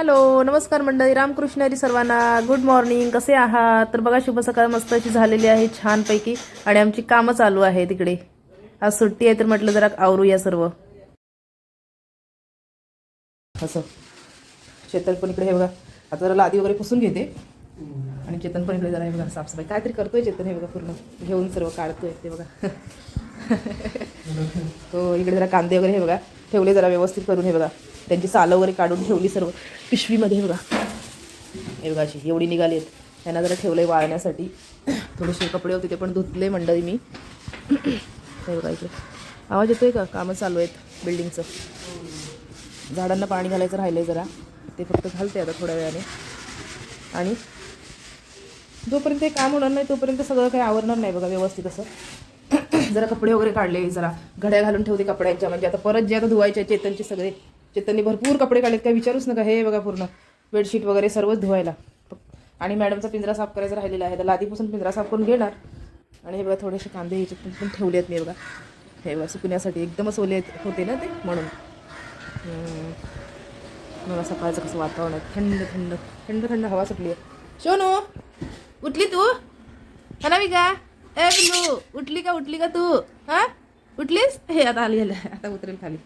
Hello नमस्कार मंडळी. रामकृष्णरी सर्वांना गुड मॉर्निंग कसे आहात? तर बघा शुभ सकाळ. मस्त अशी झालेली आहे छानपैकी आणि आमची कामं चालू आहे तिकडे. आज सुट्टी आहे तर म्हटलं जरा आवरूया सर्व. असं. चेतन पण इकडे हे बघा. आता जरा लादी वगैरे पुसून घेते. आणि चेतन पण इकडे जरा हे बघा साफसफाई. काहीतरी करतोय चेतन हे बघा पूर्ण. घेऊन सर्व काढतोय ते बघा. तो हो, इकडे जरा कांदे वगैरे हे बघा. ठेवले जरा व्यवस्थित करून हे बघा. त्यांची सालं वगैरे काढून ठेवली सर्व. पिशवीमध्ये बघा. हे बघा अशी एवढी निघाली आहेत. त्यांना जरा ठेवलंय वाळण्यासाठी. थोडेसे कपडे होते ते पण धुतले मंडळी मी. हे बघा इकडे. आवाज येतोय का? कामं चालू आहेत बिल्डिंगचं. झाडांना पाणी घालायचं राहिलंय जरा. ते फक्त घालते आता थोड्या वेळाने. आणि जोपर्यंत हे काम होणार नाही तोपर्यंत सगळं काही आवरणार नाही बघा व्यवस्थित असं. जरा कपडे वगैरे काढले जरा घड्या घालून ठेवते कपड्यांच्या. म्हणजे आता परत जे आता धुवायच्या चेतनचे सगळे. चेतनने भरपूर कपडे काढलेत काय विचारूच नका हे बघा पूर्ण. बेडशीट वगैरे सर्वच धुवायला. आणि मॅडमचा पिंजरा साफ करायचा राहिलेला आहे. त्याला लादीपासून पिंजरा साफ करून घेणार. आणि हे बघा थोडेसे कांदे ह्याच्यात पण ठेवले आहेत मी बघा. हे बघा सुकण्यासाठी एकदमच ओले आहेत- होते ना ते म्हणून. मला सकाळचं कसं वातावरण आहे. थंड थंड थंड थंड हवा सुटली आहे शोनू उठली तू? अनामिका ए बिल्लू उठली का उठली का तू? हा? उठलीस? हे आता आली आलं. आता उतरेल खाली.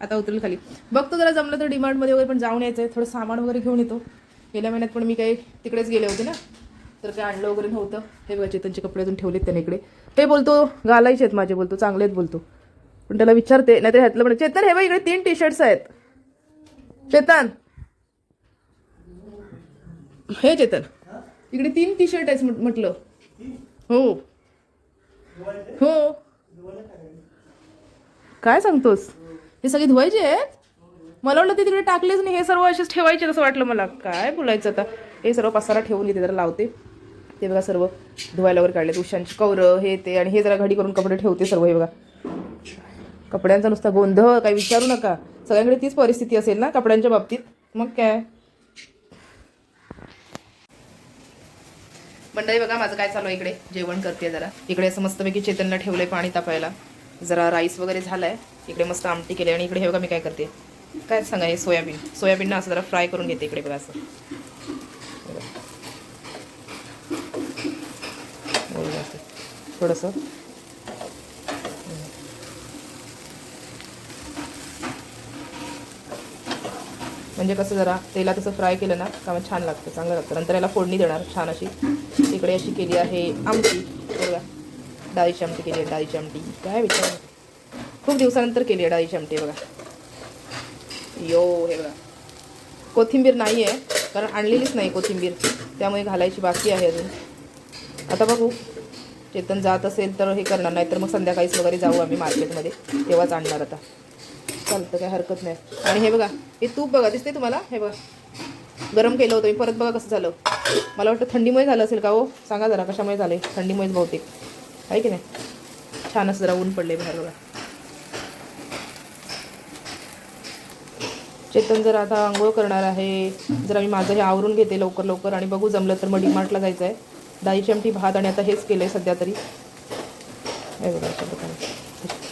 आता उतरेल खाली. बघतो जरा जमलं तर डिमांडमध्ये वगैरे पण जाऊन यायचं आहे थोडं सामान वगैरे घेऊन येतो. गेल्या महिन्यात पण मी काही तिकडेच गेले होते ना. तर काही आणलं वगैरे नव्हतं. हे बघा चेतनचे कपडे अजून ठेवलेत त्याने इकडे. हे बोलतो घालायचे आहेत माझे बोलतो चांगले आहेत बोलतो. पण त्याला विचारते नाहीतर ह्यातलं म्हणजे चेतन हे बघ इकडे तीन टी शर्ट्स आहेत. चेतन. हे चेतन. इकडे तीन टी शर्ट आहेत म्हट- म्हटलं. हो. हो. काय सांगतोस? हे सगळे धुवायचे आहेत? मला वाटलं ते तिकडे टाकलेच नाही. हे सर्व असेच ठेवायचे असं वाटलं मला. काय बोलायचं आता? हे सर्व पसारा ठेवून घेते जरा लावते. ते बघा सर्व धुवायला वगैरे काढले उशांची कवरं हे ते आणि हे जरा घडी करून कपडे ठेवते सर्व हे बघा. कपड्यांचा नुसता गोंधळ काही विचारू नका. सगळ्यांकडे तीच परिस्थिती असेल ना कपड्यांच्या बाबतीत? मग काय? मंडळी बघा माझं काय चालू आहे इकडे. जेवण करते जरा. इकडे असं मस्तपैकी चेतनला ठेवलंय पाणी तापायला. जरा राईस वगैरे झालाय इकडे मस्त आमटी केली आणि इकडे हे बघा मी काय करते. काय सांगा हे सोयाबीन. सोयाबीन ना असं जरा फ्राय करून घेते इकडे बघा असं. थोडंसं. म्हणजे कसं जरा तेला तसं फ्राय केलं ना का छान लागतं चांगलं लागतं. नंतर याला फोडणी देणार छान अशी. इकडे अशी केली आहे आमटी. बघा डाळीची आमटी केली आहे डाळीची आमटी काय विचार? खूप दिवसानंतर केली आहे डाळीची आमटी बघा. यो हे बघा. कोथिंबीर नाही आहे कारण आणलेलीच नाही कोथिंबीर. त्यामुळे घालायची बाकी आहे अजून. आता बघू. चेतन जात असेल तर हे करणार नाही तर मग संध्याकाळीच वगैरे जाऊ आम्ही मार्केटमध्ये. तेव्हाच आणणार आता. चालतं काय हरकत नाही. आणि हे बघा हे तूप बघा दिसते तुम्हाला? हे बघा. गरम केलं होतं मी परत बघा कसं झालं. मला वाटतं थंडीमुळे झालं असेल का हो? सांगा जरा कशामुळे झालं आहे थंडीमुळेच बहुतेक. आहे की नाही? छान असं जरा ऊन पडले बाहेर बघा. चेतन जर आता आंघोळ करणार आहे. जरा मी माझं हे आवरून घेते लवकर लवकर आणि बघू जमलं तर मग डीमार्टला जायचं आहे. डाळीची आमटी भात आणि आता हेच केलं आहे सध्या तरी.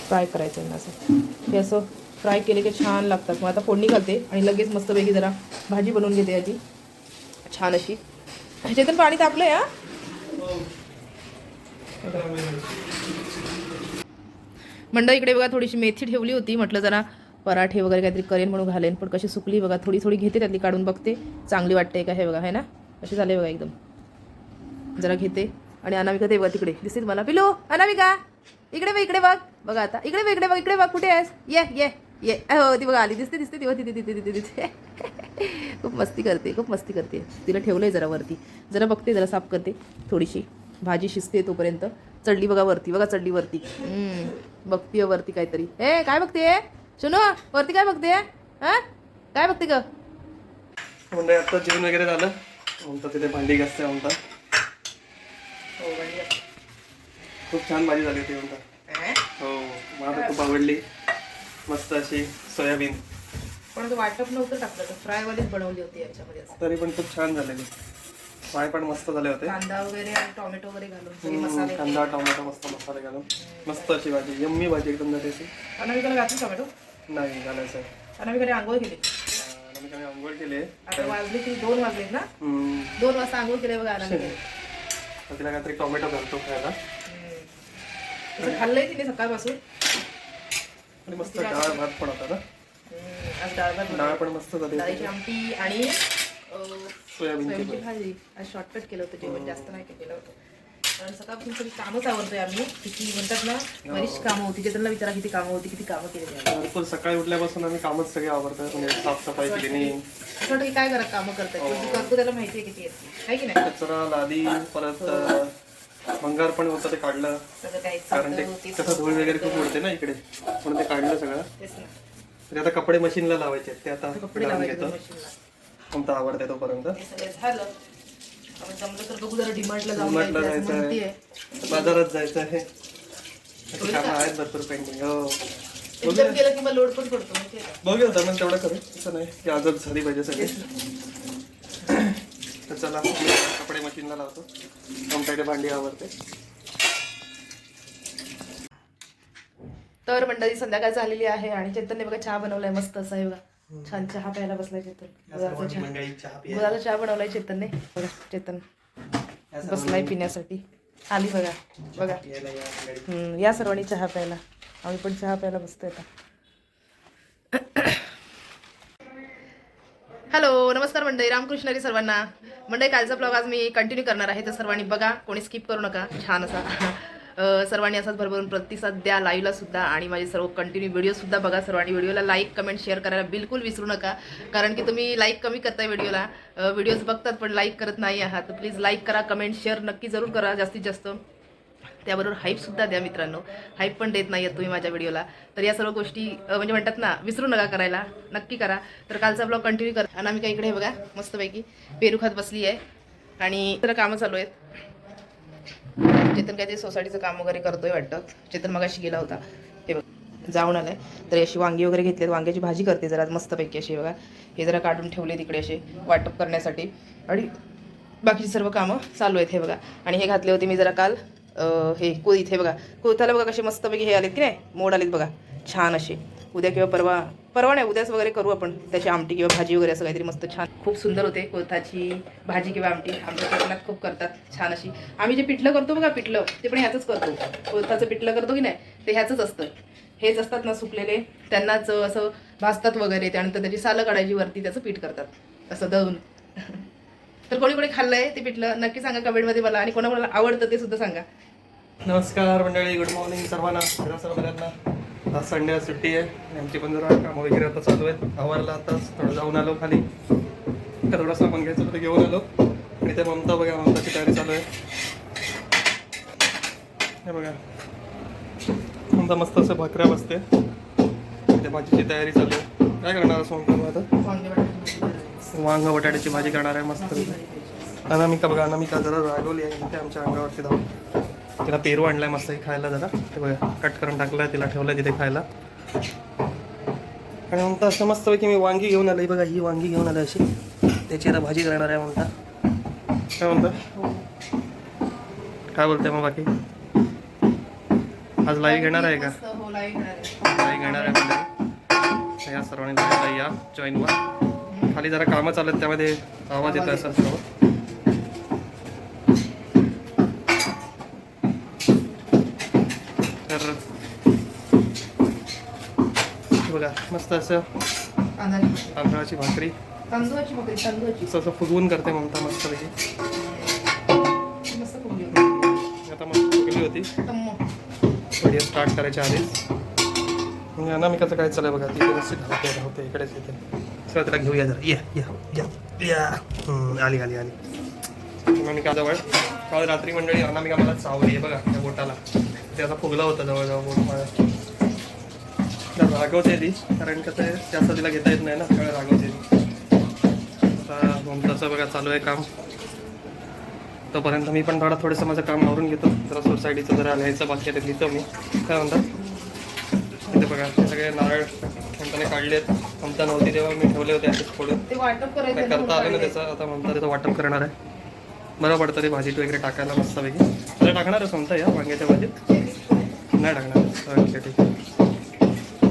फ्राय करायचं आहे ना असं. हे असं फ्राय केले की छान लागतात. मग आता फोडणी घालते आणि लगेच मस्तपैकी जरा भाजी बनवून घेते याची. छान अशी. चेतन पाणी तापलंय हा? मंडळ इकडे बघा थोडीशी मेथी ठेवली होती. म्हटलं जरा पराठे वगैरे काहीतरी करेन म्हणून घालेन पण कशी सुकली बघा थोडी थोडी घेते त्यातली काढून बघते. चांगली वाटते का हे बघा है ना? कशी झाले बघा एकदम. जरा घेते. आणि अनामिका ते बघा तिकडे. दिसते मला. पिलो अनामिका! इकडे बघ इकडे बघ. बघा आता. इकडे बघ इकडे बघ इकडे बघ. कुठे आहेस? ये ये ये. हो ती बघा आली. दिसते दिसते ती बघ तिथे तिथे तिथे तिथे खूप मस्ती करते खूप मस्ती करते. तिला ठेवलंय जरा वरती. जरा बघते जरा साफ करते थोडीशी. भाजी शिजते तोपर्यंत. चढली बघा वरती बघा चढली वरती. हम्म, बघतीये वरती काहीतरी. ए काय बघते? सुनो वरती काय बघते? हा? काय बघते ग? म्हणजे आता जेवण वगैरे झालं. म्हणतात तिथे भांडी घासते म्हणतात खूप छान भाजी झाली होती म्हणतात हो मला खूप आवडली. मस्त अशी सोयाबीन. पण वाटप नव्हतं टाकलं तर फ्रायवालीच बनवली होती याच्यामध्ये. तरी पण खूप छान झालेली. फ्राय पण मस्त झाले होते. कांदा वगैरे आणि टोमॅटो वगैरे घालून सगळे हम्म, मसाले कांदा टोमॅटो मस्त मसाले घालून. मस्त अशी भाजी यम्मी भाजी एकदम अशी अनामिकाला घातली टोमॅटो? नाही घालायचं आहे अनामिकाने आंघोळ केली? अनामिकाने आंघोळ केली. आता वाजले की दोन ना. दोन वाजता आंघोळ केले बघा अनामिकाने. तर तिला काहीतरी टोमॅटो घालतो खायला. खाल्लंय तिने सकाळपासून. आणि मस्त डाळ भात पण होता ना? डाळ पण मस्त झाली आमटी आणि सोयाबीनची सोयाबीनची भाजी. आज शॉर्टकट केलं होतं जेवण जास्त नाही केलं होतं. कारण सकाळपासून सगळी कामच आवडतोय आम्ही. किती म्हणतात ना बरीच कामं होती. चेतनला विचारा किती कामं होती किती कामं केली आम्ही भरपूर सकाळी उठल्यापासून आम्ही कामच सगळे आवडतं म्हणजे साफसफाई क्लिनिंग असं वाटतं की काय करा कामं करताय पण जे करतो त्याला माहिती आहे किती येते आहे की नाही? कचरा लादी परत अं, भंगार पण होतं ते काढलं. कारण ते कसं धूळ वगैरे खूप उडते ना इकडे. म्हणून ते काढलं सगळं. तरी आता कपडे मशीनला लावायचे. ते आता कपडे लावायचे आमचा आवडते तोपर्यंत? सगळं झालं. आपण जमलं तर बघू जरा डिमांडला जाऊन यायचं जायचं म्हणतेय. आहे बाजारात जायचं आहे. अशी कामं आहेत भरपूर पेंडिंग हो. एकदम की मग लोड पण पडतो माहितीये का? बघूया जमेल तेवढं करू. तसं नाही की आजच झाली पाहिजे सगळी. तर चला मी कपडे मशीनला लावतो. आमच्याकडे भांडी आवडते? तर मंडळी संध्याकाळ झालेली आहे आणि चेतनने बघा चहा बनवलाय मस्त असा आहे बघा. छान चहा प्यायला बसलाय चेतन. दुधाचा चहा मंडळी चहा बनवलाय चेतनने. बघा चेतन बसलाय पिण्यासाठी. आली बघा बघा. या सर्वांनी चहा प्यायला. आम्ही पण चहा प्यायला बसतोय आता. हॅलो नमस्कार मंडळी. रामकृष्ण हरी सर्वांना. मंडळी कालचा ब्लॉग आज मी कंटिन्यू करणार आहे. तर सर्वांनी बघा कोणी स्किप करू नका. छान असा. सर्वांनी असाच भरभरून प्रतिसाद द्या लाईव्हला सुद्धा आणि माझे सर्व कंटिन्यू व्हिडिओसुद्धा बघा सर्वांनी व्हिडिओला लाईक कमेंट शेअर करायला बिलकुल विसरू नका. कारण की तुम्ही लाईक कमी करताय व्हिडिओला व्हिडिओज बघतात पण लाईक करत नाही आहात. तर प्लीज लाईक करा कमेंट शेअर नक्की जरूर करा जास्तीत जास्त. त्याबरोबर हाईपसुद्धा द्या मित्रांनो. हाईप पण देत नाही आहेत तुम्ही माझ्या व्हिडिओला तर या सर्व गोष्टी म्हणजे म्हणतात ना विसरू नका करायला. नक्की करा. तर कालचा ब्लॉग कंटिन्यू करा अनामिका इकडे बघा मस्तपैकी. पेरू खात बसली आहे आणि तर कामं चालू आहेत. चेतन काय ते सोसायटीचं काम वगैरे करतोय वाटतं. चेतन मगाशी गेला होता. हे बघ जाऊन आलाय. तर अशी वांगी वगैरे घेतली वांग्याची भाजी करते जरा मस्तपैकी अशी बघा. हे जरा काढून ठेवले तिकडे असे वाटप करण्यासाठी. आणि बाकीची सर्व कामं चालू आहेत हे बघा. आणि हे घातले होते मी जरा काल हे कुळीत हे बघा. कुळथाला बघा कसे मस्तपैकी हे आलेत की नाही? मोड आलेत बघा. छान असे. उद्या किंवा परवा परवा नाही उद्याच वगैरे करू आपण त्याची आमटी किंवा भाजी वगैरे असं काहीतरी मस्त छान. खूप सुंदर होते कोथाची भाजी किंवा आमटी. आमच्या कोकणात खूप करतात छान अशी. आम्ही जे पिठलं करतो बघा पिठलं ते पण ह्याचंच करतो. कोथाचं पिठलं करतो की नाही ते ह्याचंच असतं. हेच असतात ना सुकलेले. त्यांनाच असं भाजतात वगैरे त्यानंतर त्याची सालं काढायची वरती त्याचं पीठ करतात. असं दळून. तर कोणी कोणी खाल्लंय ते पिठलं नक्की सांगा कमेंटमध्ये मला. आणि कोणाकोणाला आवडतं ते सुद्धा सांगा. नमस्कार मंडळी गुड मॉर्निंग सर्वांना सर्वांना आज संडे आज सुट्टी आहे. आमची पण जरा कामं वगैरे आता चालू आहेत. आवरला आता थोडं जाऊन आलो खाली. तर थोडंसं आपण घ्यायचं होतं ते घेऊन आलो. आणि ते ममता बघा ममताची तयारी चालू आहे. हे बघा. ममता मस्त असं भाकऱ्या बसते. ते भाजीची तयारी चालू आहे. काय करणार असं आता? वांग बटाट्याची भाजी करणार आहे मस्त अनामिका बघा अनामिका जरा रागवली आहे. ते आमच्या अंगावरती धावून तिला पेरू आणलाय मस्त हे खायला जरा. ते बघा कट करून टाकलाय तिला ठेवलंय तिथे खायला. आणि म्हणता असं मस्तपैकी मी वांगी घेऊन आलोय बघा ही वांगी घेऊन आलोय अशी. त्याची आता भाजी करणार आहे म्हणता काय म्हणता? काय बोलते मग बाकी? आज लाईव्ह घेणार आहे का? मस्त, हो लाईव्ह घेणार आहे. लाईव्ह आहे म्हणजे या सर्वांनी या जॉईन व्हा खाली जरा कामं चालत त्यामध्ये आवाज येतो असं सर्व बघा मस्त असं तांदळाची भाकरी. तांदूळाची भाकरी तांदूळाची. असं फुगवून करते मस्तपैकी. मस्त फुगली होती. आता मस्त फुगली होती. व्हिडिओ स्टार्ट करायच्या आधीच. म्हणजे अनामिकाचं काय चालू आहे बघा तिथे मस्त धावते धावते इकडेच येते. चला तिला घेऊया जरा. या या या आली आली आली. अनामिका जवळ. काल रात्री मंडळी अनामिका मला चावली आहे बघा त्या बोटाला. ते आता फुगला होता जवळजवळ बोट माझ्या तिला रागवते ती कारण कसं आहे जास्त तिला घेता येत नाही ना त्यामुळे रागवते ती आता ममताचं बघा चालू आहे काम. तोपर्यंत मी पण थोडा थोडंसं माझं काम आवरून घेतो. जरा सोसायटीचं जरा लिहायचं बाकी आहे ते लिहितो मी. काय म्हणतात इथे बघा सगळे नारळ ममताने काढलेत. ममता नव्हती तेव्हा मी ठेवले होते असेच काय करायचं करता आलं ना त्याचं? आता ममता त्याचं वाटप करणार आहे. बरं पडतं ते भाजीत वगैरे टाकायला मस्तपैकी. त्याला टाकणारच ममता या वांग्याच्या भाजीत? नाही टाकणार. ओके ठीक आहे.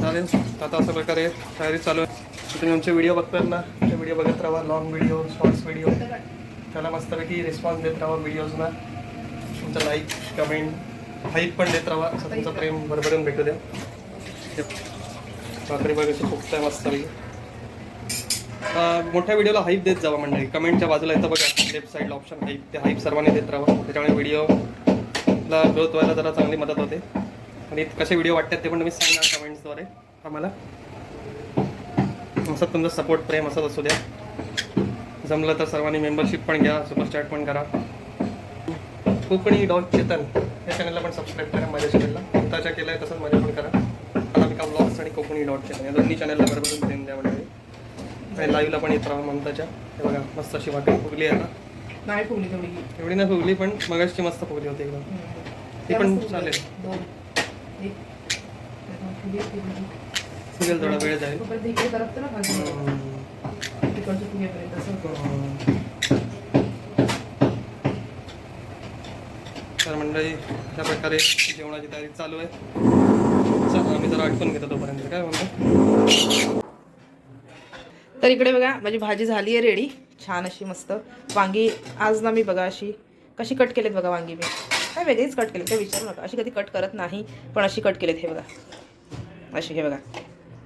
चालेल आता अशा प्रकारे तयारी चालू आहे. तुम्ही आमचे व्हिडिओ बघतात ना ते व्हिडिओ बघत राहा लॉंग व्हिडिओ शॉर्ट्स व्हिडिओ त्याला मस्तपैकी रिस्पॉन्स देत राहा व्हिडिओजना तुमचं लाईक कमेंट हाईप पण देत राहा. असं तुमचं प्रेम भरभरून भेटू द्या. हे भाकरी बघ आहे फुगताय मस्तपैकी. मोठ्या व्हिडिओला हाईप देत जावा म्हणजे कमेंटच्या बाजूला येतं बघा. लेफ्ट साईडला ऑप्शन हाईप ते हाईप सर्वांनी देत राहा. त्याच्यामुळे व्हिडिओला ग्रोथ व्हायला जरा चांगली मदत होते. आणि कसे व्हिडिओ वाटतात ते पण तुम्ही सांगा. कमेंट्सद्वारे आम्हाला असं तुमचं सपोर्ट प्रेम असंच असू द्या. जमलं तर सर्वांनी मेंबरशिप पण घ्या सुपरचॅट पण करा. कोकणी डॉग चेतन या चॅनलला पण सबस्क्राईब करा माझ्या चॅनलला स्वतःच्या केलं आहे तसंच माझ्या पण करा. अनामिका ब्लॉग्स आणि कोकणी डॉट चॅनल या दोन्ही चॅनलला बरोबर प्रेम द्या म्हणजे आणि लाईव्हला पण येत राहा ममताच्या. हे बघा मस्त अशी वाटणी फुगली आहे आता. नाही फुगली तेवढी. एवढी नाही फुगली पण मगाशी मस्त फुगली होती एकदम. ती पण चालेल. फुगेल थोडा वेळ जाईल. तिकडचं फुगेपर्यंत तर मंडळी अशा प्रकारे जेवणाची तयारी चालू आहे चला आम्ही जरा आठवण घेतो तोपर्यंत काय म्हणतो तर इकडे बघा माझी भाजी झाली आहे रेडी छान अशी मस्त. वांगी आज ना मी बघा अशी कशी कट केलेत बघा वांगी मी. काय वेगळीच कट केलेत काय विचारू नका. अशी कधी कट करत नाही पण अशी कट केलेत हे बघा. अशी हे बघा.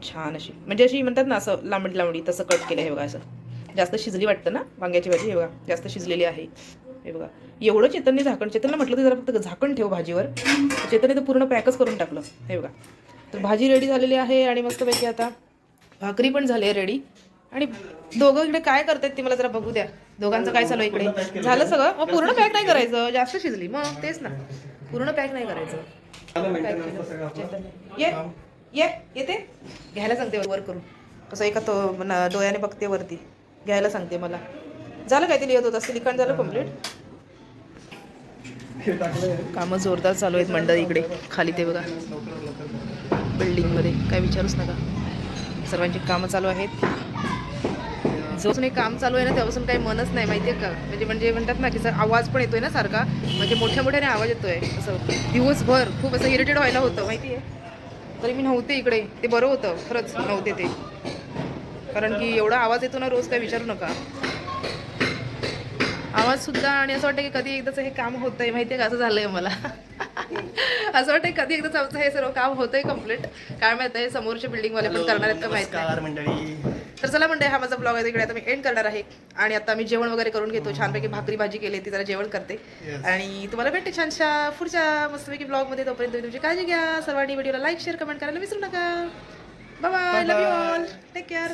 छान अशी. म्हणजे अशी म्हणतात ना असं लांबडी लांबडी तसं कट केलं हे बघा असं. जास्त शिजली वाटतं ना वांग्याची भाजी हे बघा. जास्त शिजलेली आहे. हे बघा. एवढं चेतनने झाकण चेतनला म्हटलं तर जरा फक्त झाकण ठेव भाजीवर. चेतनने तर पूर्ण पॅकच करून टाकलं हे बघा. तर भाजी रेडी झालेली आहे आणि मस्तपैकी आता भाकरी पण झाली आहे रेडी आणि दोघं इकडे काय करतायत ते मला जरा बघू द्या. दोघांचं काय चालू इकडे? झालं सगळं? मग पूर्ण पॅक नाही करायचं. जास्त शिजली. मग तेच ना. पूर्ण पॅक नाही करायचं. ये. ये येते? घ्यायला सांगते वर करून. कसं एका तो डोळ्याने बघते वरती. घ्यायला सांगते मला. झालं काय ते लिहित होत? असते लिखाण झालं कंप्लीट कामं जोरदार चालू आहेत मंडळ इकडे. खाली ते बघा. बिल्डिंगमध्ये. काय विचारूच नका. सर्वांची कामं चालू आहेत. जोपासून हे काम चालू आहे ना तेव्हापासून काही मनच नाही माहिती आहे का? म्हणजे म्हणजे म्हणतात ना की सर आवाज पण येतोय ना सारखा म्हणजे मोठ्या मोठ्याने आवाज येतोय. असं दिवसभर खूप असं इरिटेड व्हायला होतं माहिती आहे तरी मी नव्हते इकडे. ते बरं होतं. खरंच नव्हते ते. कारण की एवढा आवाज येतो ना रोज काय विचारू नका. आवाज सुद्धा आणि असं वाटतं की कधी एकदाच हे काम होतंय. माहिती आहे का? असं झालंय मला. असं वाटतं कधी एकदाच आमचं हे सर्व काम होतंय कंप्लीट काय माहीत आहे? समोरच्या बिल्डिंगवाले पण करणार आहेत का? माहीत मंडळी. तर चला म्हणते हा माझा ब्लॉग आहे. तिकडे आता मी एंड करणार आहे. आणि आता मी जेवण वगैरे करून घेतो. छानपैकी भाकरी भाजी केली ती जरा जेवण करते. आणि तुम्हाला भेटते छानशा पुढच्या मस्तपैकी ब्लॉगमध्ये तोपर्यंत तुम्ही तुमची काळजी घ्या. सर्वांनी व्हिडिओला लाईक शेअर कमेंट करायला विसरू नका. Bye love you all take care